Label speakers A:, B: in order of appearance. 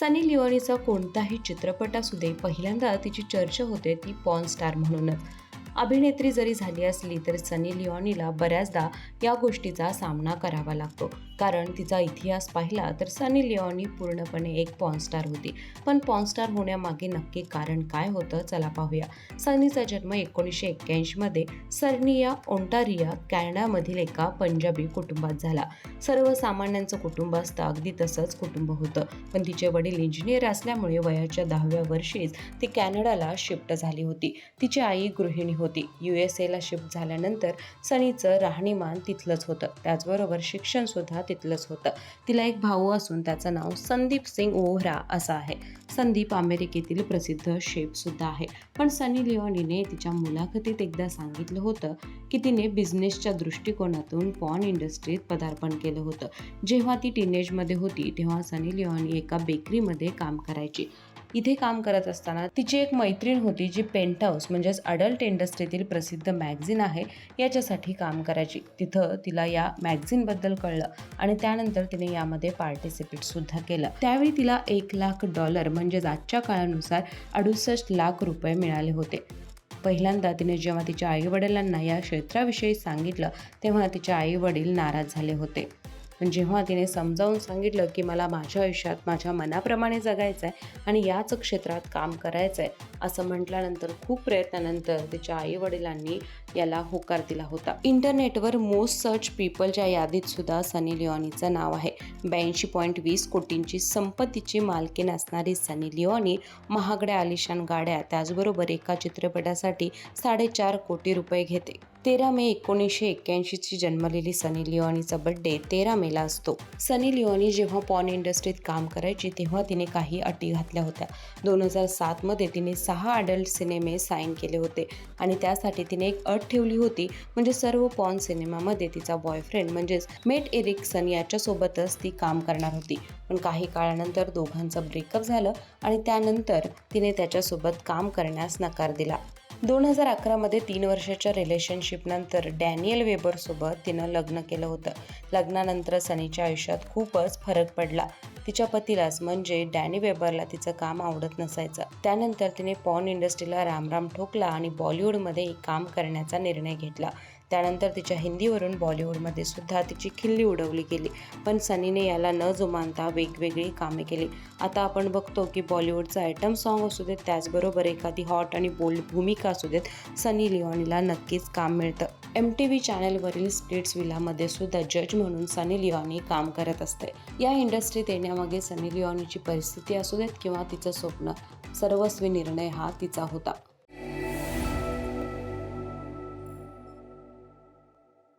A: सनी लिओनीचा कोणताही चित्रपट असू दे पहिल्यांदा तिची चर्चा होते ती पॉन स्टार म्हणूनच. अभिनेत्री जरी झाली असली तरी सनी लिओनीला बऱ्याचदा या गोष्टीचा सामना करावा लागतो. कारण तिचा इतिहास पाहिला तर सनी लिओनी पूर्णपणे एक पॉनस्टार होती. पण पॉनस्टार होण्यामागे नक्की कारण काय होतं चला पाहूया. सनीचा जन्म एकोणीसशे एक्क्याऐंशीमध्ये सर्निया ओंटारिया कॅनडामधील एका पंजाबी कुटुंबात झाला. सर्वसामान्यांचं कुटुंब असतं अगदी तसंच कुटुंब होतं. पण तिचे वडील इंजिनियर असल्यामुळे वयाच्या दहाव्या वर्षीच ती कॅनडाला शिफ्ट झाली होती. तिची आई गृहिणी होती. होती. यू एस एला शिफ्ट झाल्यानंतर सनीचं राहणीमान तिथलंच होतं. त्याचबरोबर शिक्षण सुद्धा तिथलंच होतं. तिला एक भाऊ असून त्याचं नाव संदीप सिंग ओहरा असं आहे. संदीप अमेरिकेतील प्रसिद्ध शेफसुद्धा आहे. पण सनी लिओनीने तिच्या मुलाखतीत एकदा सांगितलं होतं की तिने बिझनेसच्या दृष्टिकोनातून पॉन इंडस्ट्रीत पदार्पण केलं होतं. जेव्हा ती टीनेजमध्ये होती तेव्हा सनी लिओनी एका बेकरीमध्ये काम करायची. इथे काम करत असताना तिची एक मैत्रीण होती जी पेंट हाऊस म्हणजेच अडल्ट इंडस्ट्रीतील प्रसिद्ध मॅगझिन आहे याच्यासाठी काम करायची. तिथं तिला या मॅगझिनबद्दल कळलं आणि त्यानंतर तिने यामध्ये पार्टिसिपेट सुद्धा केलं. त्यावेळी तिला एक लाख डॉलर म्हणजेच आजच्या काळानुसार अडुसष्ट लाख रुपये मिळाले होते. पहिल्यांदा तिने जेव्हा तिच्या आईवडिलांना या क्षेत्राविषयी सांगितलं तेव्हा तिचे आई वडील नाराज झाले होते. पण जेव्हा तिने समजावून सांगितलं की मला माझ्या आयुष्यात माझ्या मनाप्रमाणे जगायचं आहे आणि याच क्षेत्रात काम करायचं आहे असं म्हटल्यानंतर खूप प्रयत्नानंतर तिच्या आईवडिलांनी याला होकार दिला होता. इंटरनेटवर मोस्ट सर्च पीपलच्या यादीत सुद्धा सनी लिओनीचं नाव आहे. ब्याऐंशी पॉईंट वीस कोटींची संपत्तीची मालकीण असणारी सनी लिओनी महागड्या आलिशान गाड्या त्याचबरोबर एका चित्रपटासाठी साडेचार कोटी रुपये घेते. तेरा मे एकोणीसशे एक्क्याऐंशीची जन्मलेली सनी लिओनीचा बड्डे तेरा मेला असतो. सनी लिओनी जेव्हा पॉन इंडस्ट्रीत काम करायची तेव्हा तिने काही अटी घातल्या होत्या. दोन हजार सातमध्ये तिने सहा अडल्ट सिनेमे साईन केले होते आणि त्यासाठी तिने एक अट ठेवली होती. म्हणजे सर्व पॉन सिनेमामध्ये तिचा बॉयफ्रेंड म्हणजेच मेट एरिक्सन याच्यासोबतच ती काम करणार होती. पण काही काळानंतर दोघांचं ब्रेकअप झालं आणि त्यानंतर तिने त्याच्यासोबत काम करण्यास नकार दिला. दोन हजार अकरामध्ये तीन वर्षाच्या रिलेशनशिपनंतर डॅनियल वेबरसोबत तिनं लग्न केलं होतं. लग्नानंतर सनीच्या आयुष्यात खूपच फरक पडला. तिच्या पतीलाच म्हणजे डॅनी वेबरला तिचं काम आवडत नसायचं. त्यानंतर तिने पॉन इंडस्ट्रीला रामराम ठोकला आणि बॉलिवूडमध्ये काम करण्याचा निर्णय घेतला. त्यानंतर तिच्या हिंदीवरून बॉलिवूडमध्ये सुद्धा तिची खिल्ली उडवली गेली. पण सनीने याला न जुमानता वेगवेगळी कामे केली. आता आपण बघतो की बॉलिवूडचं आयटम सॉन्ग असू देत त्याचबरोबर एखादी हॉट आणि बोल्ड भूमिका असू देत सनी लिओनीला नक्कीच काम मिळतं. एम टी व्ही चॅनलवरील स्प्लिट्स विलामध्ये सुद्धा जज म्हणून सनी लिओनी काम करत असते. या इंडस्ट्रीत येण्यामागे सनी लिओनीची परिस्थिती असू देत किंवा तिचं स्वप्न सर्वस्वी निर्णय हा तिचा होता.